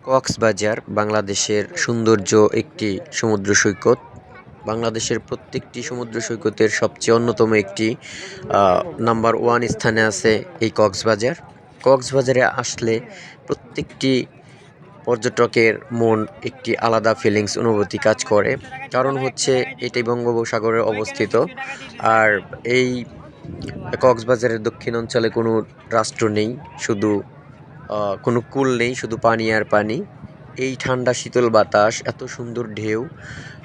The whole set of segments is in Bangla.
কক্সবাজার বাংলাদেশের সৌন্দর্য একটি সমুদ্র সৈকত। বাংলাদেশের প্রত্যেকটি সমুদ্র সৈকতের সবচেয়ে অন্যতম একটি নাম্বার ওয়ান স্থানে আছে এই কক্সবাজার। কক্সবাজারে আসলে প্রত্যেকটি পর্যটকের মন একটি আলাদা ফিলিংস অনুভূতি কাজ করে। কারণ হচ্ছে এটি বঙ্গোপসাগরে অবস্থিত। আর এই কক্সবাজারের দক্ষিণ অঞ্চলে কোনো রাষ্ট্র নেই, শুধু কোনো কুল নেই, শুধু পানি আর পানি। এই ঠান্ডা শীতল বাতাস, এত সুন্দর ঢেউ।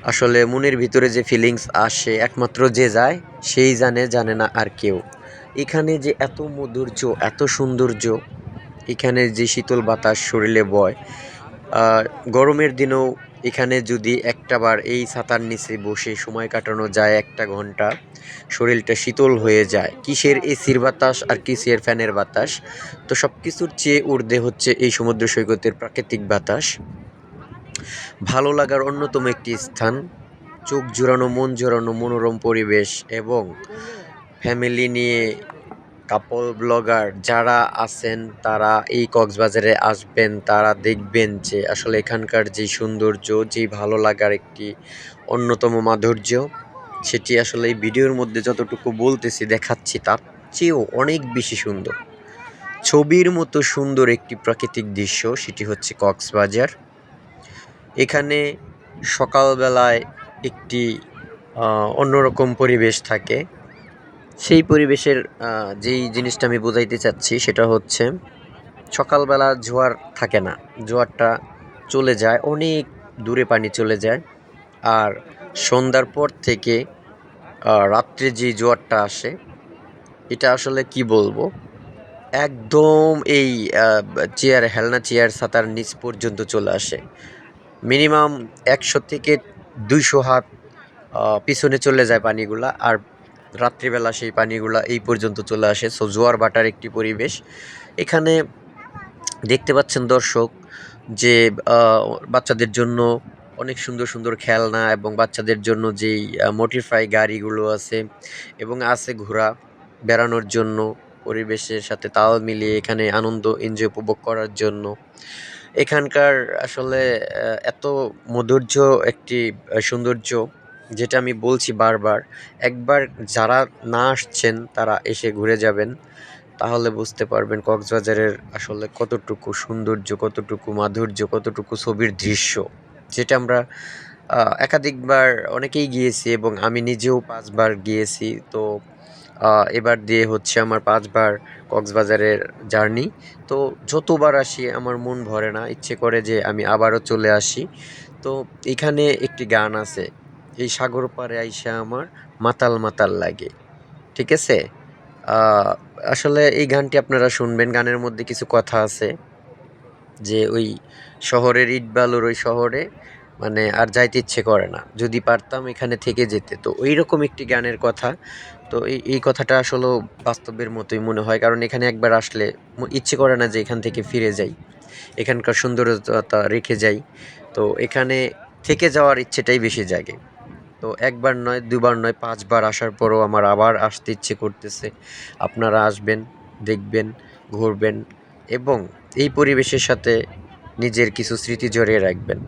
আসলে মনের ভিতরে যে ফিলিংস আসে, একমাত্র যে যায়, সেই জানে জানে না আর কেউ। এখানে যে এত মধুর্য, এত সৌন্দর্য, এখানে যে শীতল বাতাস শরীরে বয় গরমের দিনেও এখানে যদি একটাবার এই ছাতার নিচে বসে সময় কাটানো যায় একটা ঘণ্টা, শরীরটা শীতল হয়ে যায়। কিসের এসির বাতাস আর কিসের ফ্যানের বাতাস? তো সব কিছুর চেয়ে ঊর্ধ্বে হচ্ছে এই সমুদ্র সৈকতের প্রাকৃতিক বাতাস। ভালো লাগার অন্যতম একটি স্থান, চোখ জোড়ানো, মন জোড়ানো মনোরম পরিবেশ এবং ফ্যামিলি নিয়ে কাপল ব্লগার যারা আছেন, তারা এই কক্সবাজারে আসবেন, তারা দেখবেন যে আসলে এখানকার যে সৌন্দর্য যেই ভালো লাগার একটি অন্যতম মাধুর্য, সেটি আসলে এই ভিডিওর মধ্যে যতটুকু বলতেছি, দেখাচ্ছি তার চেয়েও অনেক বেশি সুন্দর। ছবির মতো সুন্দর একটি প্রাকৃতিক দৃশ্য, সেটি হচ্ছে কক্সবাজার। এখানে সকালবেলায় একটি অন্যরকম পরিবেশ থাকে। সেই পরিবেশের যেই জিনিসটা আমি বোঝাইতে চাচ্ছি সেটা হচ্ছে সকালবেলা জোয়ার থাকে না। জোয়ারটা চলে যায়, অনেক দূরে পানি চলে যায়। আর সন্ধ্যার পর থেকে রাত্রে যে জোয়ারটা আসে, এটা আসলে কি বলব? একদম এই চেয়ার, হেলনা চেয়ার ছাতার নিচ পর্যন্ত চলে আসে। মিনিমাম একশো থেকে দুইশো হাত পিছনে চলে যায় পানিগুলা। আর রাত্রিবেলা সেই পানিগুলা এই পর্যন্ত চলে আসে। সো জোয়ার ভাটার একটি পরিবেশ। এখানে দেখতে পাচ্ছেন দর্শক যে বাচ্চাদের জন্য অনেক সুন্দর সুন্দর খেলনা এবং বাচ্চাদের জন্য যেই মোটিফাই গাড়িগুলো আছে এবং আছে ঘোরা বেড়ানোর জন্য পরিবেশের সাথে তাল মিলিয়ে এখানে আনন্দ এনজয় উপভোগ করার জন্য। এখানকার আসলে এত মধুর্য একটি সৌন্দর্য যেটা আমি বলছি বারবার, একবার যারা না আসছেন তারা এসে ঘুরে যাবেন, তাহলে বুঝতে পারবেন কক্সবাজারের আসলে কতটুকু সৌন্দর্য, কতটুকু মাধুর্য, কতটুকু ছবির দৃশ্য, যেটা আমরা একাধিকবার অনেকেই গিয়েছি এবং আমি নিজেও পাঁচবার গিয়েছি। তো এবার দিয়ে হচ্ছে আমার পাঁচবার কক্সবাজারের জার্নি। তো, যতবার আসি আমার মন ভরে না, ইচ্ছে করে যে আমি আবারও চলে আসি। তো, এখানে একটি গান আছে এই সাগর পাড়ে আইসা আমার মাতাল মাতাল লাগে। ঠিক আছে? আসলে এই গানটি আপনারা শুনবেন। গানের মধ্যে কিছু কথা আছে যে ওই শহরের ইট বালুর ওই শহরে মানে আর যাইতে ইচ্ছে করে না। যদি পারতাম এখানে থেকে যেতে। তো ওই রকম একটি গানের কথা। তো এই এই কথাটা আসলে বাস্তবের মতোই মনে হয়। কারণ এখানে একবার আসলে ইচ্ছে করে না যে এখান থেকে ফিরে যাই। এখানকার সৌন্দর্যতা রেখে যাই। তো এখানে থেকে যাওয়ার ইচ্ছেটাই বেশি জাগে। তো একবার নয়, দুবার নয়, পাঁচবার আসার পরও আমার আবার আসতে ইচ্ছে করতেছে। আপনারা আসবেন, দেখবেন, ঘুরবেন এবং এই পরিবেশের সাথে নিজের কিছু স্মৃতি জড়িয়ে রাখবেন।